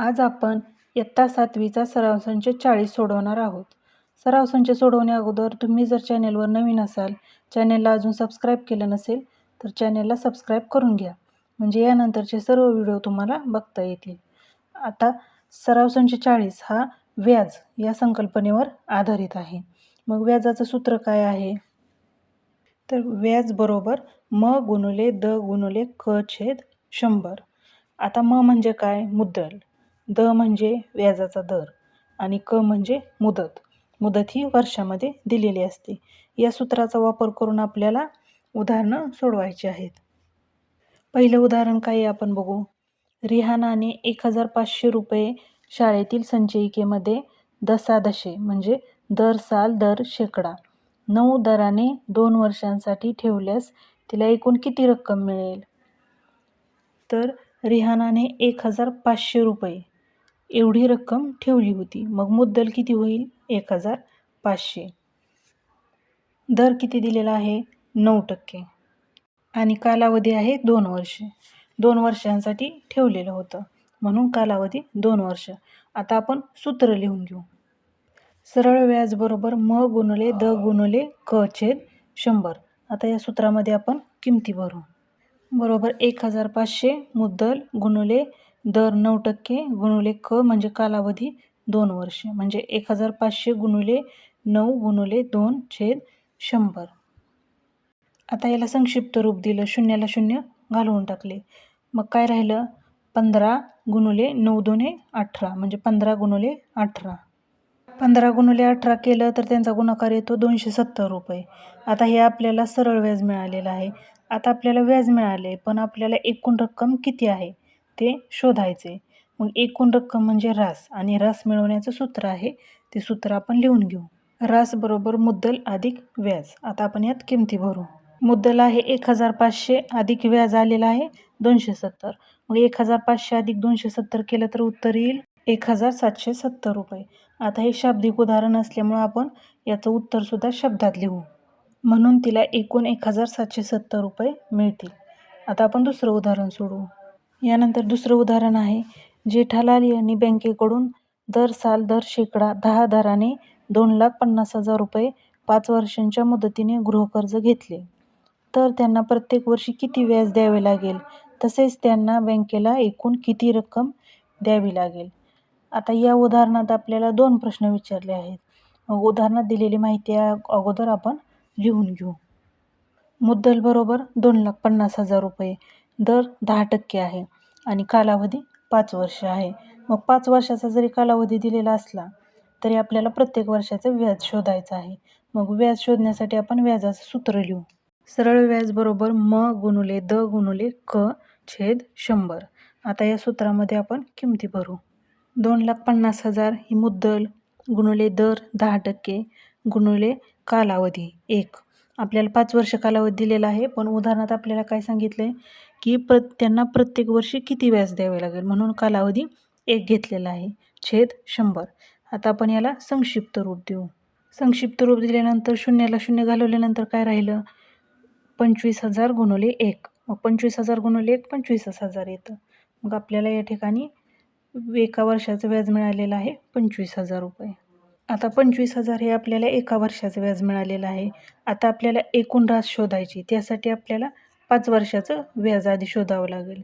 आज आपण इयत्ता सातवीचा सराव संच चाळीस सोडवणार आहोत. सराव संच सोडवण्या अगोदर तुम्ही जर चॅनेलवर नवीन असाल चॅनेलला अजून सबस्क्राईब केलं नसेल तर चॅनेलला सबस्क्राईब करून घ्या. म्हणजे यानंतरचे सर्व व्हिडिओ तुम्हाला बघता येतील. आता सराव संच चाळीस हा व्याज या संकल्पनेवर आधारित आहे. मग व्याजाचं सूत्र काय आहे? तर व्याज बरोबर म गुणुले द गुणुले क छेद शंभर. आता म म्हणजे काय? मुद्दल. द म्हणजे व्याजाचा दर आणि क म्हणजे मुदत. मुदत ही वर्षामध्ये दिलेली असते. या सूत्राचा वापर करून आपल्याला उदाहरणं सोडवायची आहेत. पहिलं उदाहरण काय आपण बघू. रिहानाने एक हजार पाचशे रुपये शाळेतील संचयिकेमध्ये दशादशे म्हणजे दर साल दर शेकडा. नऊ दराने दोन वर्षांसाठी ठेवल्यास तिला एकूण किती रक्कम मिळेल? तर रिहानाने एक हजार पाचशे रुपये एवढी रक्कम ठेवली होती. मग मुद्दल किती होईल? एक हजार पाचशे. दर किती दिलेला आहे? नऊ टक्के. आणि कालावधी आहे दोन वर्षे. दोन वर्षांसाठी ठेवलेलं होतं. म्हणून कालावधी दोन वर्ष. आता आपण सूत्र लिहून घेऊ. सरळ व्याज बरोबर म गुणले द गुणले क छेद शंभर. आता या सूत्रामध्ये आपण किमती भरू. बरोबर एक हजार पाचशे मुद्दल गुणले दर नऊ टक्के गुणुले क म्हणजे कालावधी दोन वर्ष. म्हणजे एक हजार पाचशे गुणुले नऊ गुणुले दोन छेद शंभर. आता याला संक्षिप्त रूप दिलं. शून्याला शून्य घालवून टाकले. मग काय राहिलं? पंधरा गुणुले नऊ दोने अठरा. म्हणजे पंधरा गुणुले अठरा. पंधरा गुणुले अठरा केलं तर त्यांचा गुणाकार येतो दोनशे सत्तर रुपये. आता हे आपल्याला सरळ व्याज मिळालेलं आहे. आता आपल्याला व्याज मिळाले पण आपल्याला एकूण रक्कम किती आहे? ते शोधायचे. मग एकूण रक्कम म्हणजे रास आणि रास मिळवण्याचं सूत्र आहे ते सूत्र आपण लिहून घेऊ. रास बरोबर मुद्दल अधिक व्याज. आता आपण यात किमती भरू. मुद्दल आहे एक हजार पाचशे अधिक व्याज आलेलं आहे दोनशे सत्तर. मग एक हजार पाचशे अधिक दोनशे सत्तर केलं तर उत्तर येईल एक हजार सातशे सत्तर रुपये. आता हे शाब्दिक उदाहरण असल्यामुळं आपण याचं उत्तरसुद्धा शब्दात लिहू. म्हणून तिला एकूण एक हजार सातशे सत्तर रुपये मिळतील. आता आपण दुसरं उदाहरण सोडू. यानंतर दुसरं उदाहरण आहे. जेठालाल यांनी बँकेकडून दर साल दर शेकडा दहा दराने दोन लाख पन्नास हजार रुपये पाच वर्षांच्या मुदतीने गृहकर्ज घेतले. तर त्यांना प्रत्येक वर्षी किती व्याज द्यावे लागेल? तसेच त्यांना बँकेला एकूण किती रक्कम द्यावी लागेल? आता या उदाहरणात आपल्याला दोन प्रश्न विचारले आहेत. उदाहरणात दिलेली माहिती अगोदर आपण लिहून घेऊ. मुद्दल बरोबर दोन लाख पन्नास हजार रुपये. दर दहा टक्के आहे आणि कालावधी पाच वर्ष आहे. मग पाच वर्षाचा जरी कालावधी दिलेला असला तरी आपल्याला प्रत्येक वर्षाचं व्याज शोधायचं आहे. मग व्याज शोधण्यासाठी आपण व्याजाचं सूत्र लिहू. सरळ व्याज बरोबर म गुणुले द गुणुले क छेद शंभर. आता या सूत्रामध्ये आपण किमती भरू. दोन लाख पन्नास हजार ही मुद्दल गुणुले दर दहा टक्के गुणुले कालावधी एक. आपल्याला पाच वर्ष कालावधी दिलेला आहे. पण उदाहरणात आपल्याला काय सांगितलं आहे की प्र त्यांना प्रत्येक वर्षी किती व्याज द्यावे लागेल? म्हणून कालावधी एक घेतलेला आहे. छेद शंभर. आता आपण याला संक्षिप्त रूप देऊ. संक्षिप्त रूप दिल्यानंतर शून्याला शून्य घालवल्यानंतर काय राहिलं? पंचवीस हजार गुणवले एक. मग पंचवीस हजार गुणवले एक पंचवीसच हजार येतं. मग आपल्याला या ठिकाणी एका वर्षाचं व्याज मिळालेलं आहे पंचवीस हजार रुपये. आता पंचवीस हजार हे आपल्याला एका वर्षाचं व्याज मिळालेलं आहे. आता आपल्याला एकूण रास शोधायची त्यासाठी आपल्याला पाच वर्षाचं व्याज आधी शोधावं लागेल.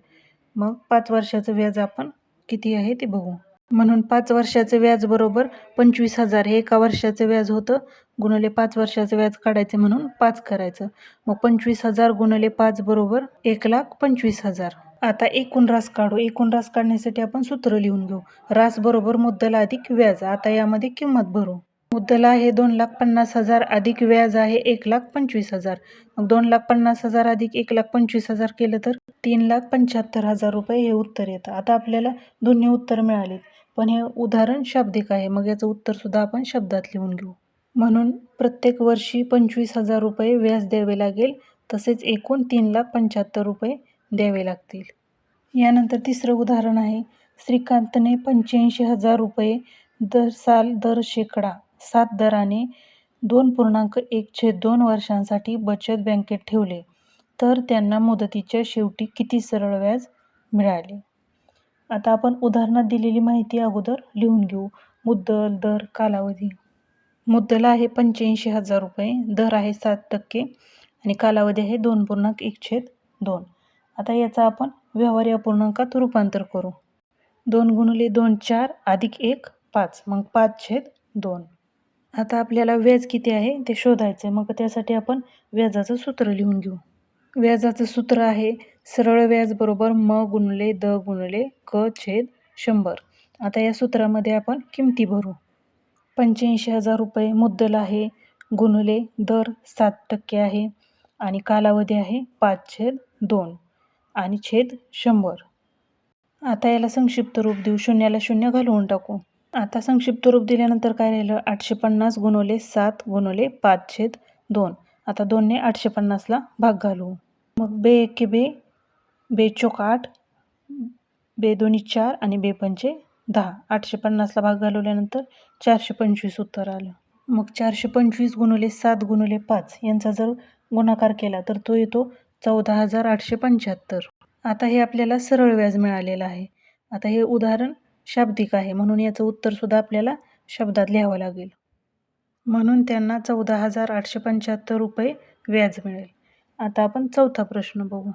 मग पाच वर्षाचं व्याज आपण किती आहे ते बघू. म्हणून पाच वर्षाचं व्याज बरोबर पंचवीस हजार हे एका वर्षाचं व्याज होतं. गुणले पाच वर्षाचं व्याज काढायचं म्हणून पाच करायचं. मग पंचवीस हजार गुणले पाच बरोबर एक लाख पंचवीस हजार. आता एकूण रास काढू. एकूण रास काढण्यासाठी आपण सूत्र लिहून घेऊ. रास बरोबर मुद्दल अधिक व्याज. आता यामध्ये किंमत भरू. मुद्दल आहे दोन लाख पन्नास हजार अधिक व्याज आहे एक लाख पंचवीस हजार. मग दोन लाख पन्नास हजार अधिक एक लाख पंचवीस हजार केलं तर तीन लाख पंच्याहत्तर हजार रुपये हे उत्तर येतं. आता आपल्याला दोन्ही उत्तर मिळालेत. पण हे उदाहरण शाब्दिक आहे. मग याचं उत्तरसुद्धा आपण शब्दात लिहून घेऊ. म्हणून प्रत्येक वर्षी पंचवीस हजार रुपये व्याज द्यावे लागेल. तसेच एकूण तीन लाख पंच्याहत्तर रुपये द्यावे लागतील. यानंतर तिसरं उदाहरण आहे. श्रीकांतने पंच्याऐंशी हजार रुपये दर साल दर शेकडा सात दराने दोन पूर्णांक एक छेद दोन वर्षांसाठी बचत बँकेत ठेवले. तर त्यांना मुदतीच्या शेवटी किती सरळ व्याज मिळाले? आता आपण उदाहरणात दिलेली माहिती अगोदर लिहून घेऊ. मुद्दल दर कालावधी. मुद्दल आहे पंच्याऐंशी हजार रुपये दर आहे सात टक्के आणि कालावधी आहे दोन पूर्णांक एक छेद दोन. आता याचा आपण व्यवहार या पूर्णांकात रूपांतर करू. दोन गुणले दोन चार अधिक एक पाच. मग पाच छेद दोन. आता आपल्याला व्याज किती आहे ते शोधायचं आहे मग त्यासाठी आपण व्याजाचं सूत्र लिहून घेऊ. व्याजाचं सूत्र आहे सरळ व्याज बरोबर म गुणले द गुणले क छेद शंभर. आता या सूत्रामध्ये आपण किमती भरू. पंच्याऐंशी हजार रुपये मुद्दल आहे. गुणले दर सात टक्के आहे आणि कालावधी आहे पाच छेद दोन. आणि छेद शंभर. आता याला संक्षिप्त रूप देऊ. शून्याला शून्य घालवून टाकू. आता संक्षिप्त रूप दिल्यानंतर काय राहिलं? आठशे पन्नास गुणवले सात गुणवले पाच छेद दोन. आता दोनने आठशे पन्नासला भाग घालू मग बे एके बे बे चोक आठ बे दोन्ही चार आणि बे पंचे दहा. आठशे पन्नासला भाग घालवल्यानंतर चारशे पंचवीस उत्तर आलं. मग चारशे पंचवीस गुणवले सात गुणवले पाच यांचा जर गुणाकार केला तर तो येतो चौदा हजार आठशे पंच्याहत्तर. आता हे आपल्याला सरळ व्याज मिळालेलं आहे. आता हे उदाहरण शाब्दिक आहे. म्हणून याचं उत्तरसुद्धा आपल्याला शब्दात लिहावं लागेल. म्हणून त्यांना चौदा हजार आठशे पंच्याहत्तर रुपये व्याज मिळेल. आता आपण चौथा प्रश्न बघू.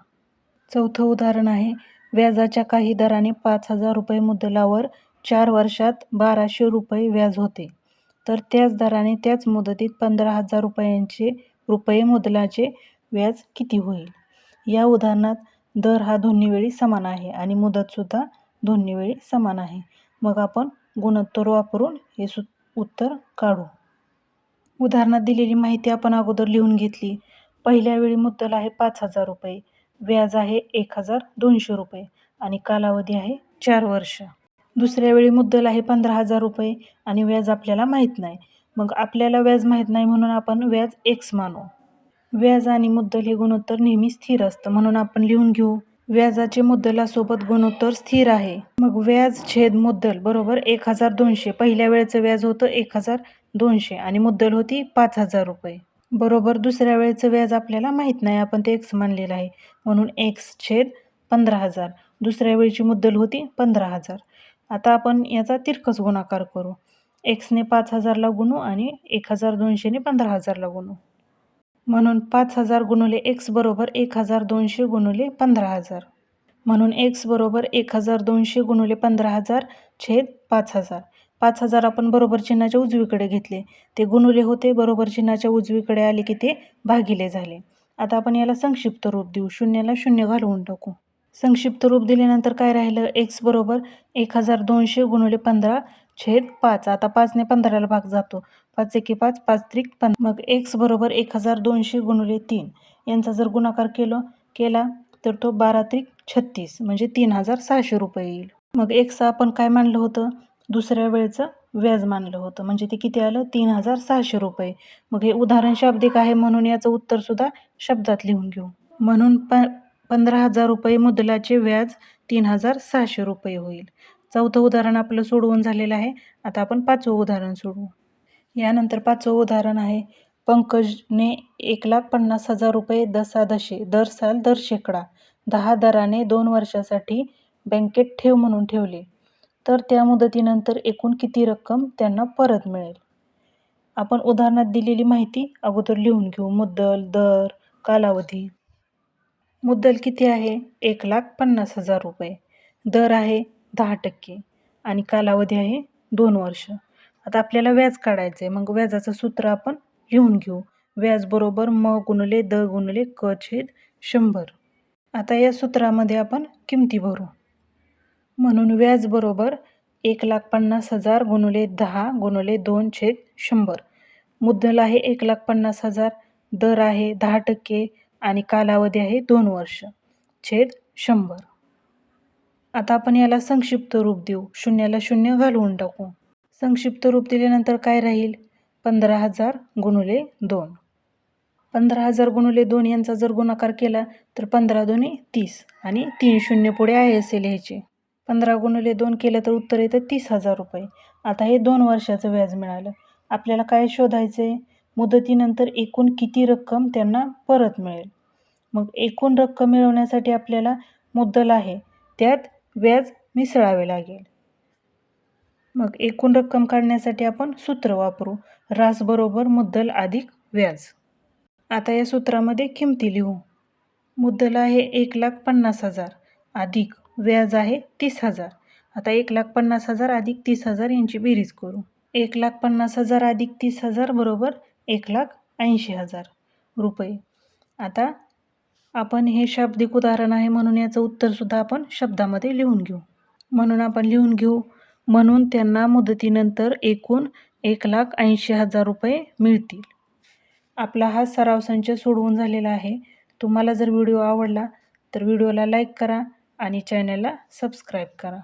चौथं उदाहरण आहे. व्याजाच्या काही दराने पाच हजार रुपये मुद्दलावर चार वर्षात बाराशे रुपये व्याज होते. तर त्याच दराने त्याच मुदतीत पंधरा हजार रुपयांचे रुपये मुदलाचे व्याज किती होईल? या उदाहरणात दर हा दोन्ही वेळी समान आहे आणि मुदतसुद्धा दोन्ही वेळी समान आहे. मग आपण गुणोत्तर वापरून हे सु उत्तर काढू. उदाहरणात दिलेली माहिती आपण अगोदर लिहून घेतली. पहिल्या वेळी मुद्दल आहे पाच हजार रुपये व्याज आहे एक हजार दोनशे रुपये आणि कालावधी आहे चार वर्ष. दुसऱ्या वेळी मुद्दल आहे पंधरा हजार रुपये आणि व्याज आपल्याला माहीत नाही. मग आपल्याला व्याज माहीत नाही म्हणून आपण व्याज एक्स मानू. व्याज आणि मुद्दल हे गुणोत्तर नेहमी स्थिर असतं म्हणून आपण लिहून घेऊ. व्याजाचे मुद्दलासोबत गुणोत्तर स्थिर आहे. मग व्याज छेद मुद्दल बरोबर एक हजार दोनशे. पहिल्या वेळेचं व्याज होतं एक हजार दोनशे आणि मुद्दल होती पाच हजार रुपये. बरोबर दुसऱ्या वेळेचं व्याज आपल्याला माहीत नाही आपण ते एक्स मानलेलं आहे. म्हणून एक्स छेद पंधरा हजार. दुसऱ्या वेळची मुद्दल होती पंधरा हजार. आता आपण याचा तिरकस गुणाकार करू. एक्सने पाच हजारला गुणू आणि एक हजार दोनशेने पंधरा हजारला गुणू. म्हणून पाच हजार गुणुले एक्स बरोबर एक हजार दोनशे गुणुले पंधरा हजार. म्हणून एक्स बरोबर एक हजार दोनशे गुणुले पंधरा हजार छेद पाच हजार. पाच हजार आपण बरोबर चिन्हाच्या उजवीकडे घेतले. ते गुणुले होते बरोबर चिन्हाच्या उजवीकडे आले की ते भागिले झाले. आता आपण याला संक्षिप्त रूप देऊ. शून्याला शून्य घालवून टाकू. संक्षिप्त रूप दिल्यानंतर काय राहिलं? एक्स बरोबर एक हजार दोनशे गुणुले पंधरा छेद पाच. आता पाचने पंधराला भाग जातो. पाच एके पाच पाच त्रिक पण मग एक्स बरोबर एक हजार दोनशे गुणले तीन. यांचा जर गुणाकार केलं केला तर तो बारा त्रिक छत्तीस म्हणजे तीन हजार सहाशे रुपये येईल. मग एक्स आपण काय मानलं होतं? दुसऱ्या वेळेचं व्याज मानलं होतं. म्हणजे ते किती आलं? तीन हजार सहाशे रुपये. मग हे उदाहरण शाब्दिक आहे म्हणून याचं उत्तरसुद्धा शब्दात लिहून घेऊ. म्हणून प पंधरा हजार रुपये मुदलाचे व्याज तीन हजार सहाशे रुपये होईल. चौथं उदाहरण आपलं सोडवून झालेलं आहे. आता आपण पाचवं उदाहरण सोडवू. यानंतर पाचवं उदाहरण आहे. पंकजने एक लाख पन्नास हजार रुपये दसादशे दर साल दर शेकडा दहा दराने दोन वर्षासाठी बँकेत ठेव म्हणून ठेवले. तर त्या मुदतीनंतर एकूण किती रक्कम त्यांना परत मिळेल? आपण उदाहरणात दिलेली माहिती अगोदर लिहून घेऊ. मुद्दल दर कालावधी. मुद्दल किती आहे? एक लाख पन्नास हजार रुपये. दर आहे दहा टक्के आणि कालावधी आहे दोन वर्ष. आता आपल्याला व्याज काढायचं आहे मग व्याजाचं सूत्र आपण लिहून घेऊ. व्याज बरोबर म गुणले द गुणले क छेद शंभर. आता या सूत्रामध्ये आपण किमती भरू. म्हणून व्याज बरोबर एक लाख पन्नास हजार गुणले दहा गुणले दोन छेद शंभर. मुद्दल आहे एक लाख पन्नास हजार. दर आहे दहा टक्के आणि कालावधी आहे दोन वर्ष. छेद शंभर. आता आपण याला संक्षिप्त रूप देऊ. शून्याला शून्य घालवून टाकू. संक्षिप्त रूप दिल्यानंतर काय राहील? पंधरा हजार गुणुले दोन. पंधरा हजार गुणुले दोन यांचा जर गुणाकार केला तर पंधरा दोन्ही तीस आणि तीन शून्य पुढे आहे असेल ह्याचे. पंधरा गुणुले दोन केलं तर उत्तर येतं तीस हजार रुपये. आता हे दोन वर्षाचं व्याज मिळालं. आपल्याला काय शोधायचं आहे मुदतीनंतर एकूण किती रक्कम त्यांना परत मिळेल? मग एकूण रक्कम मिळवण्यासाठी आपल्याला मुद्दल आहे. त्यात व्याज मिसळावे लागेल. मग एकूण रक्कम काढण्यासाठी आपण सूत्र वापरू. रास बरोबर मुद्दल अधिक व्याज. आता या सूत्रामध्ये किमती लिहू. मुद्दल आहे एक लाख पन्नास हजार. अधिक व्याज आहे तीस हजार. आता एक लाख पन्नास हजार अधिक तीस हजार यांची बेरीज करू. एक लाख पन्नास हजार अधिक तीस हजार बरोबर एक लाख ऐंशी हजार रुपये. आता आपण हे शाब्दिक उदाहरण आहे म्हणून याचं उत्तरसुद्धा आपण शब्दामध्ये लिहून घेऊ. म्हणून आपण लिहून घेऊ. म्हणून त्यांना मुदतीनंतर एकूण एक लाख ऐंशी हजार रुपये मिळतील. आपला हा सराव संच सोडवून झालेला आहे. तुम्हाला जर व्हिडिओ आवडला तर व्हिडिओला लाईक करा आणि चॅनलला सबस्क्राईब करा.